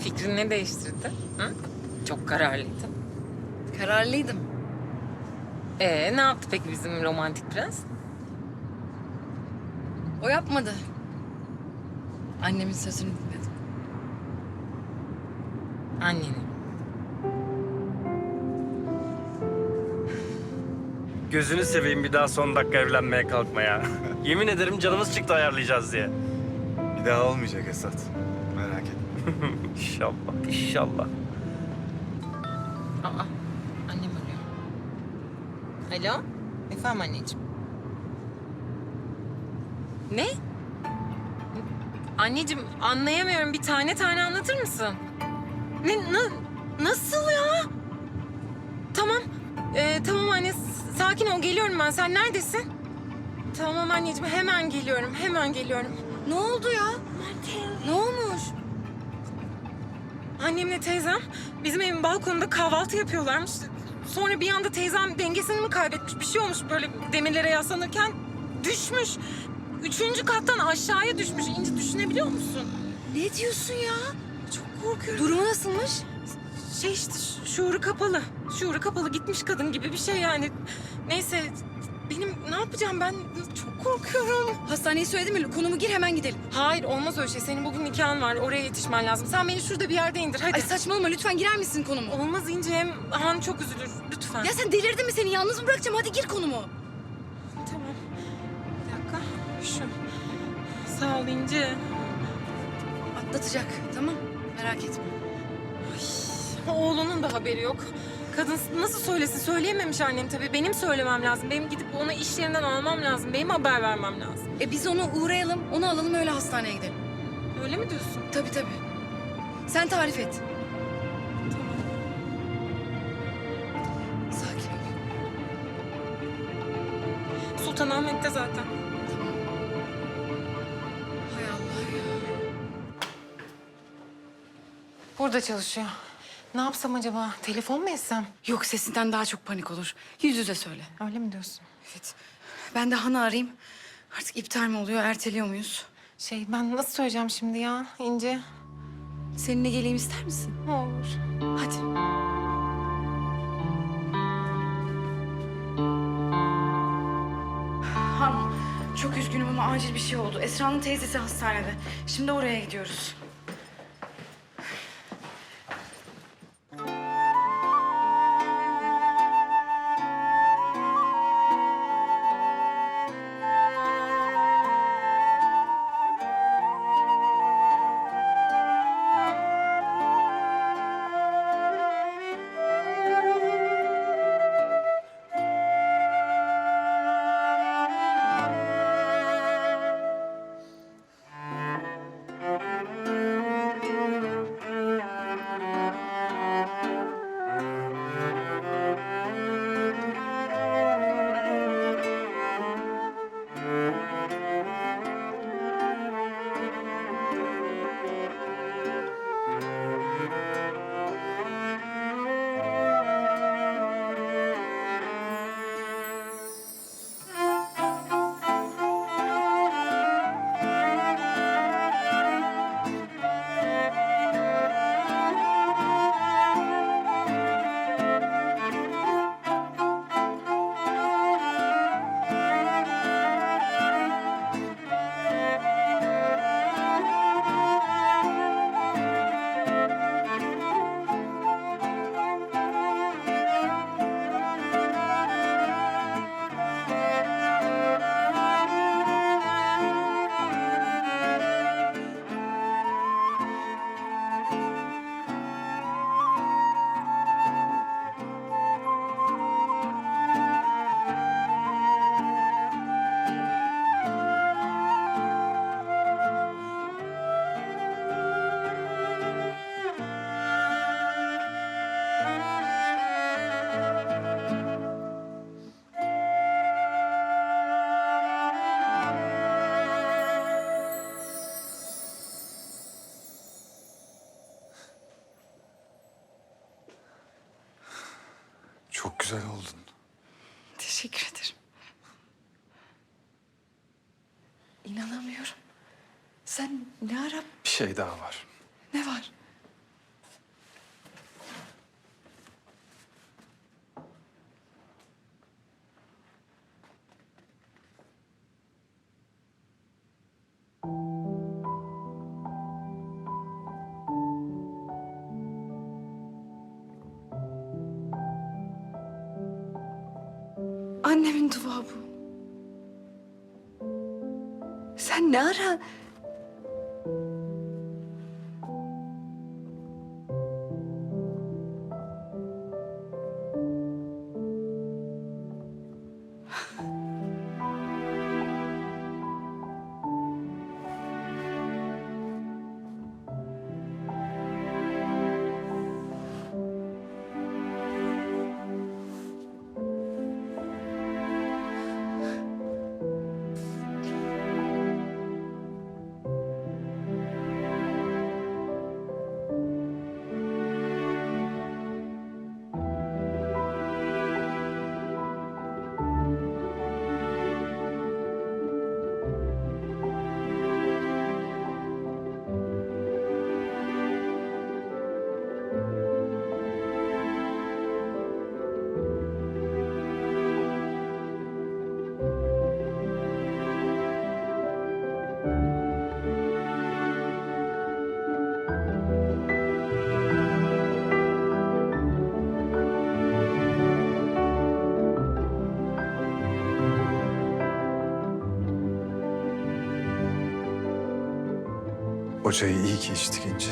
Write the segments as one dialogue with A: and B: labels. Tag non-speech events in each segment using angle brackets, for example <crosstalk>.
A: Fikrini ne değiştirdi? Hı? Çok kararlıydın.
B: Kararlıydım.
A: Ee, ne yaptı peki bizim romantik prens?
B: O yapmadı. Annemin sözünü dinledim.
A: Anneni.
C: Gözünü seveyim bir daha son dakika evlenmeye kalkma ya. <laughs> Yemin ederim canımız çıktı ayarlayacağız diye.
D: Bir daha olmayacak Esat.
C: İnşallah, inşallah.
A: Aa, annem arıyor. Alo, efendim anneciğim. Ne? Anneciğim anlayamıyorum. Bir tane tane anlatır mısın? Ne, na- nasıl ya? Tamam, ee, tamam anne. Sakin ol, geliyorum ben. Sen neredesin? Tamam anneciğim, hemen geliyorum, hemen geliyorum.
B: Ne oldu ya?
A: Annemle teyzem bizim evin balkonunda kahvaltı yapıyorlarmış. Sonra bir anda teyzem dengesini mi kaybetmiş? Bir şey olmuş böyle demirlere yaslanırken düşmüş. Üçüncü kattan aşağıya düşmüş. İnci düşünebiliyor musun?
B: Ne diyorsun ya?
A: Çok korkuyorum.
B: Durumu nasılmış?
A: Şey işte şuuru kapalı. Şuuru kapalı gitmiş kadın gibi bir şey yani. Neyse benim ne yapacağım ben çok korkuyorum.
B: Hastaneyi söyledim mi? Konumu gir hemen gidelim.
A: Hayır olmaz öyle şey. Senin bugün nikahın var. Oraya yetişmen lazım. Sen beni şurada bir yerde indir hadi.
B: Ay saçmalama lütfen girer misin konumu?
A: Olmaz İnci hem Han çok üzülür. Lütfen.
B: Ya sen delirdin mi seni? Yalnız mı bırakacağım? Hadi gir konumu.
A: Tamam. Bir dakika. Şu. Sağ ol İnci.
B: Atlatacak tamam merak etme.
A: Oğlunun da haberi yok. Kadın nasıl söylesin? Söyleyememiş annem tabii. Benim söylemem lazım. Benim gidip ona iş yerinden almam lazım. Benim haber vermem lazım.
B: E biz onu uğrayalım, onu alalım öyle hastaneye gidelim.
A: Öyle mi diyorsun?
B: Tabii tabii. Sen tarif et.
A: Tamam.
B: Sakin ol.
A: Sultanahmet'te zaten.
B: Tamam. Hay Allah ya.
A: Burada çalışıyor. Ne yapsam acaba? Telefon mu etsem?
B: Yok sesinden daha çok panik olur. Yüz yüze söyle.
A: Öyle mi diyorsun?
B: Evet. Ben de Han'ı arayayım. Artık iptal mi oluyor, erteliyor muyuz?
A: Şey ben nasıl söyleyeceğim şimdi ya İnci?
B: Seninle geleyim ister misin?
A: Ne olur.
B: Hadi. Han, çok üzgünüm ama acil bir şey oldu. Esra'nın teyzesi hastanede. Şimdi oraya gidiyoruz.
D: Güzel oldun.
B: Teşekkür ederim. İnanamıyorum. Sen ne ara
D: Bir şey daha var.
B: Annemin duva bu. Sen ne ara...
D: O çayı iyi ki içtik İnci.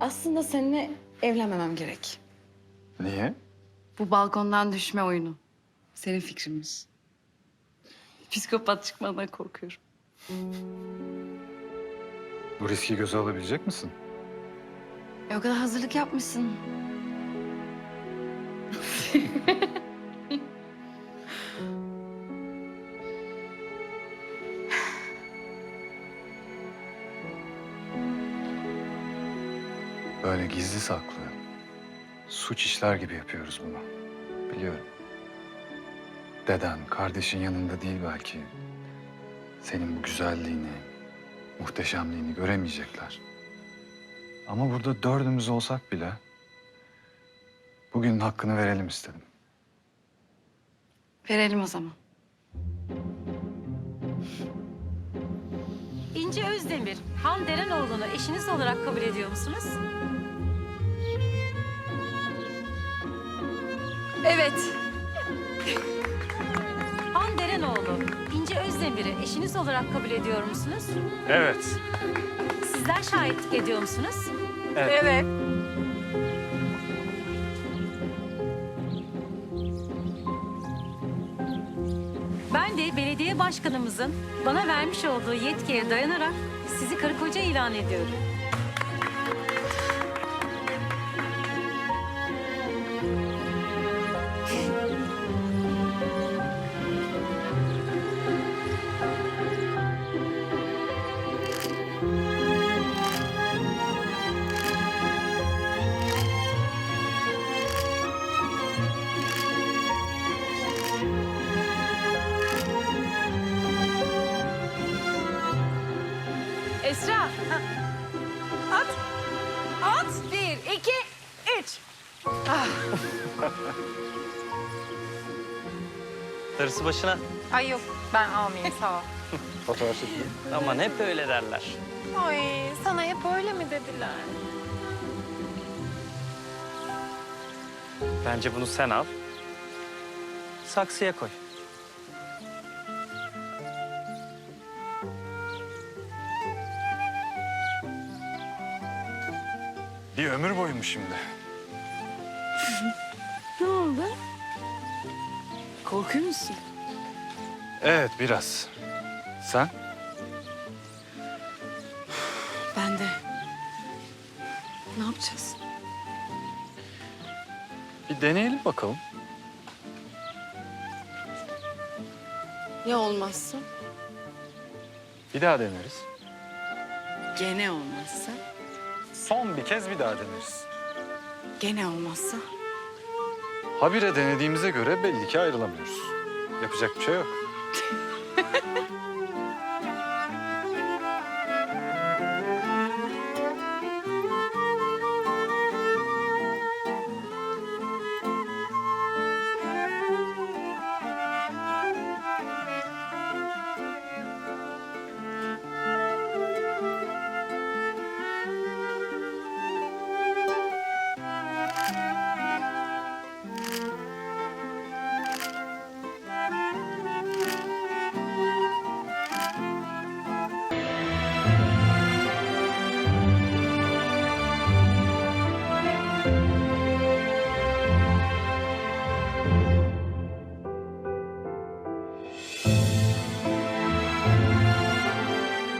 B: Aslında seninle evlenmemem gerek.
D: Niye?
B: Bu balkondan düşme oyunu. Senin fikrinmiş. Psikopat çıkmadan korkuyorum.
D: Bu riski göze alabilecek misin?
B: E, o kadar hazırlık yapmışsın.
D: Böyle gizli saklı, suç işler gibi yapıyoruz bunu. Biliyorum. Deden, kardeşin yanında değil belki. Senin bu güzelliğini, muhteşemliğini göremeyecekler. Ama burada dördümüz olsak bile bugünün hakkını verelim istedim.
B: Verelim o zaman.
E: İnci Özdemir, Han Derenoğlu'nu eşiniz olarak kabul ediyor musunuz?
A: Evet. <laughs>
E: Han Derenoğlu, İnci Özdemir'i eşiniz olarak kabul ediyor musunuz?
C: Evet.
E: Sizler şahitlik ediyor musunuz?
A: Evet.
E: Ben de belediye başkanımızın bana vermiş olduğu yetkiye dayanarak sizi karı koca ilan ediyorum.
A: Esra. At. At. Bir, iki, üç. <laughs>
C: Darısı başına.
A: Ay yok ben almayayım sağ ol. <laughs>
D: Fotoğraf çekelim.
C: Aman hep öyle derler.
A: Ay sana hep öyle mi dediler?
C: Bence bunu sen al. Saksıya koy.
D: Ömür boyu mu şimdi?
B: Ne oldu? Korkuyor musun?
D: Evet, biraz. Sen?
B: Ben de. Ne yapacağız?
D: Bir deneyelim bakalım.
B: Ya olmazsa?
D: Bir daha deneriz.
B: Gene olmazsa?
D: Son bir kez bir daha deneriz.
B: Gene olmazsa?
D: Habire denediğimize göre belli ki ayrılamıyoruz. Yapacak bir şey yok. <laughs>